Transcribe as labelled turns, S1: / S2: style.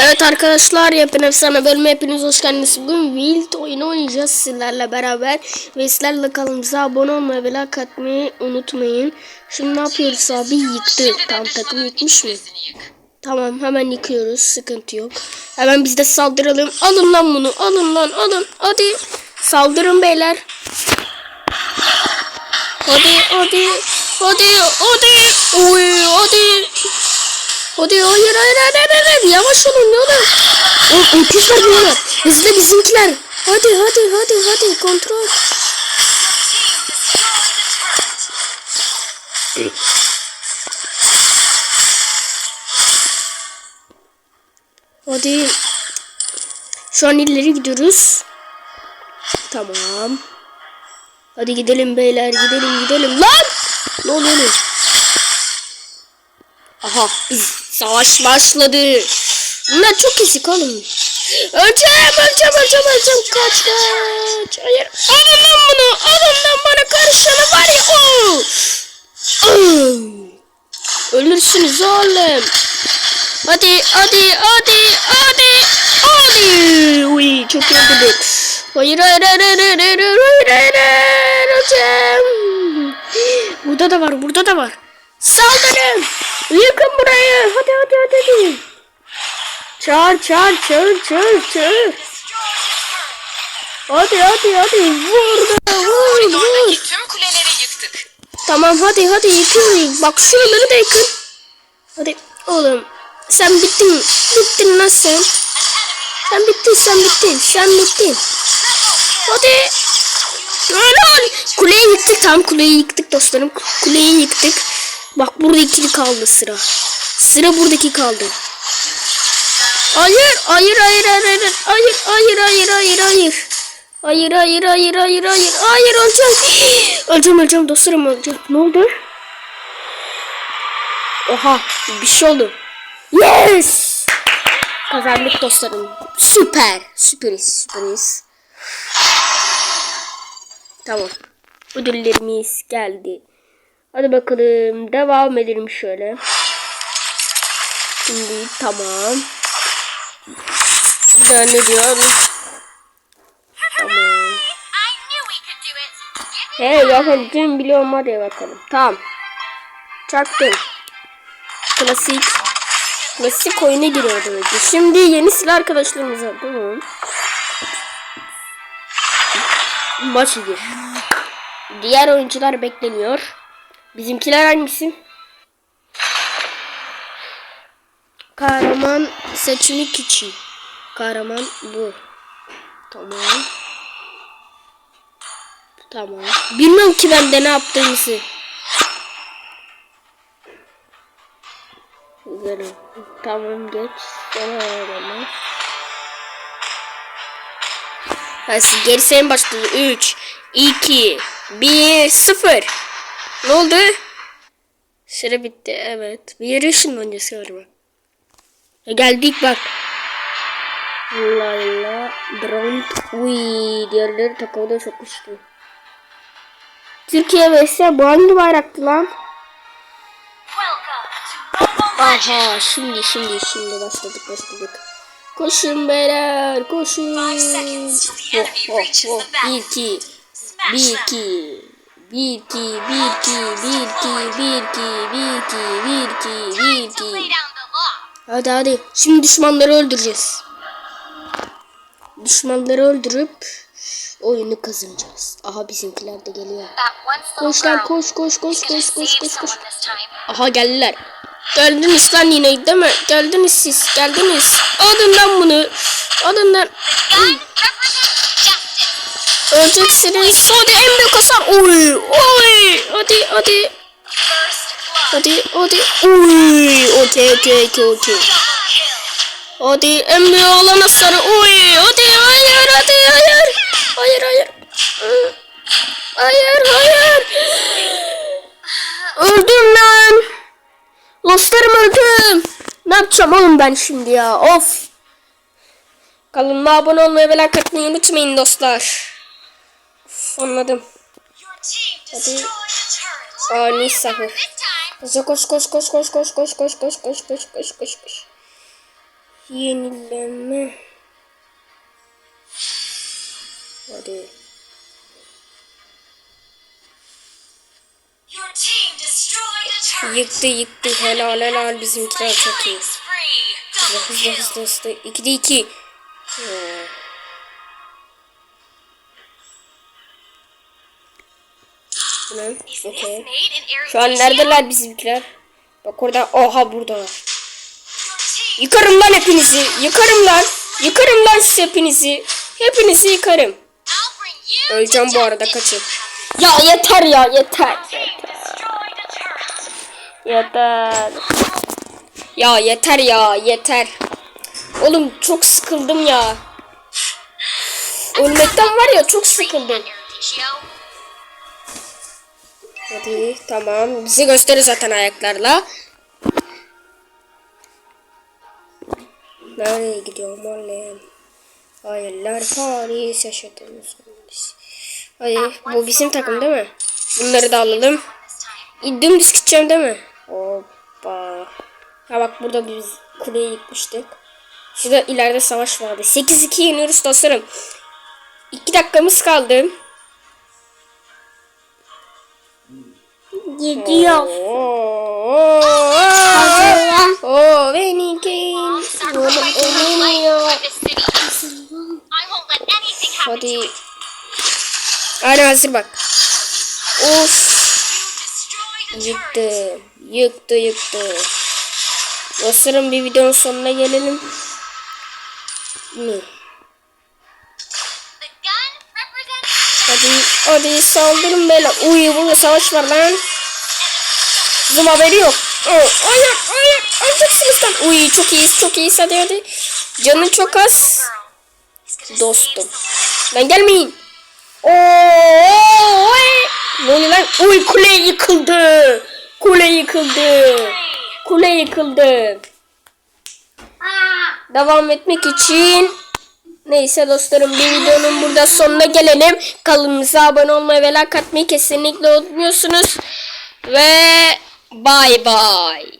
S1: Evet arkadaşlar yapın efsane bölüme hepiniz hoş geldiniz. Bugün Wild oyunu oynayacağız sizlerle beraber. Ve sizlerle kanalımıza abone olmayı ve like atmayı unutmayın. Şimdi ne yapıyoruz abi? Yıktık. Tam takım yıkmış mı? Tamam hemen yıkıyoruz. Sıkıntı yok. Hemen biz de saldıralım. Alın lan bunu. Alın lan alın. Hadi. Saldırın beyler. Hadi hadi. Hadi hadi. Oy hadi. Hadi hayır hayır hayır hayır, hayır. Yavaş olun ne olur. O öküzler bunlar. Hızlı bizimkiler. Hadi hadi hadi hadi kontrol. Hadi. Şu an ileri gidiyoruz. Tamam. Hadi gidelim beyler gidelim gidelim. Lan! Ne oluyor? Aha biz savaş başladı. Bunlar çok kesik oğlum. Öleceğim öleceğim öleceğim öleceğim. Kaç kaç. Hayır. Alın lan bunu. Alın lan bana karşını var ya. Oo. Oo. Ölürsünüz oğlum. Hadi hadi hadi hadi. Hadi. Uy çok öldürdük. Hayır hayır hayır hayır hayır hayır hayır hayır hayır hocam. Burada da var burada da var. Saldırın. Yıkın burayı. Hadi hadi hadi hadi. Çağır çağır çağır çağır çağır. Hadi hadi hadi vur da vur vur.
S2: Tüm kuleleri yıktık.
S1: Tamam hadi hadi yıkın. Bak şuraları da yıkın. Hadi oğlum. Sen bittin. Bittin lan sen. Sen bittin sen bittin. Sen bittin. Hadi. Helal. Kuleyi yıktık tamam kuleyi yıktık dostlarım. Kuleyi yıktık. Bak burada ikili kaldı sıra. Sıra buradaki kaldı. Hayır, hayır, hayır, hayır, hayır, hayır, hayır, hayır, hayır, hayır. Hayır, hayır, hayır, hayır, hayır, öleceğim. Öleceğim, öleceğim, dostlarım öleceğim. Ne oldu? Oha, bir şey oldu. Yes! Kazandık dostlarım. Süper, süperiz, süperiz. Tamam. Ödüllerimiz geldi. Hadi bakalım devam edelim şöyle. Şimdi tamam. Bir? Tamam.
S2: I knew we could do it.
S1: He yapabileceğimi biliyorum hadi bakalım. Tamam. Çaktım. Klasik. Klasik oyuna giriyordu. Şimdi yeni silah arkadaşlarımıza. Tamam. Maç gir. Diğer oyuncular bekleniyor. Bizimkiler hangisi? Kahraman seçimi kişi. Kahraman bu. Tamam. Tamam. Bilmiyorum ki ben de ne yaptığımızı. Güzel. Tamam geç. Sonra arama. Hadi geri sayım başladı. 3, 2, 1, 0. Ne oldu? Süre bitti. Evet. Bir yere ışınlanacağız galiba. E geldik bak. Layla Brand Uy diğerleri takımda çok güçlü. Türkiye vs bu hangi bayraktı lan? Aha şimdi şimdi şimdi başladık başladık. Koşun beyler koşun. Oh, oh, oh. Bir iki. Bir iki. Bir iki, bir iki, bir iki, bir
S2: law.
S1: Hadi hadi. Şimdi düşmanları öldüreceğiz. Düşmanları öldürüp oyunu kazanacağız. Aha bizimkiler de geliyor. Koş koş koş koş koş koş koş koş. Aha geldiler. Geldiniz lan yine değil mi? Geldiniz siz. Geldiniz. Alın lan bunu. Alın lan. Öleceksiniz. Hadi en büyük hasar. Oy. Oy. Hadi hadi. Hadi hadi. Oy. Okey okey okey okey. Hadi en büyük olan hasarı. Oy. Hadi hayır hadi hayır. Hayır hayır. Hayır hayır. Öldüm lan. Dostlarım öldüm. Ne yapacağım oğlum ben şimdi ya? Of. Kanalıma abone olmayı ve like atmayı unutmayın dostlar. Anladım.
S2: Turret.
S1: Ani sahur.
S2: Time,
S1: Koş koş koş koş koş koş koş koş koş koş koş koş koş. Yenileme. Hadi. Yıktı yıktı. Helal helal bizimkiler çok iyi. Hızlı hızlı hızlı hızlı. 2'de 2. Hmm.
S2: Is
S1: Okey. Şu an neredeler bizimkiler? Bak orada. Oha burada. Yıkarım lan hepinizi. Yıkarım lan. Yıkarım lan siz hepinizi. Hepinizi yıkarım. Öleceğim bu arada kaçın. Ya yeter ya yeter. Yeter. Ya yeter ya yeter. Oğlum çok sıkıldım ya. Ölmekten var ya çok sıkıldım. Hadi tamam. Bize gösterir zaten ayaklarla. Nereye gidiyorum oğlum? Hayırlar Paris yaşadığımız biz. Hadi bu bizim takım değil mi? Bunları da alalım. Dümdüz gideceğim değil mi? Hoppa. Ha bak burada biz kuleyi yıkmıştık. Şurada ileride savaş vardı. 8-2 yeniyoruz dostlarım. 2 dakikamız kaldı.
S2: Won't let anything happen to
S1: Hadi. Aynen hazır bak. Of. Yıktı. Yıktı yıktı. Dostlarım bir videonun sonuna gelelim. Mi? Hadi hadi saldırın beyler. Uy burada savaş var lan. Bizim haberi yok. Hayır hayır. Alacaksınız lan. Uy çok iyiyiz çok iyiyiz hadi hadi. Canın çok az. Dostum. Lan gelmeyin. Oo. Ne oluyor lan? Uy kule yıkıldı. Kule yıkıldı. Kule yıkıldı. Devam etmek için Neyse dostlarım bir videonun burada sonuna gelelim. Kanalımıza abone olmayı ve like atmayı kesinlikle unutmuyorsunuz. Ve Bye bye.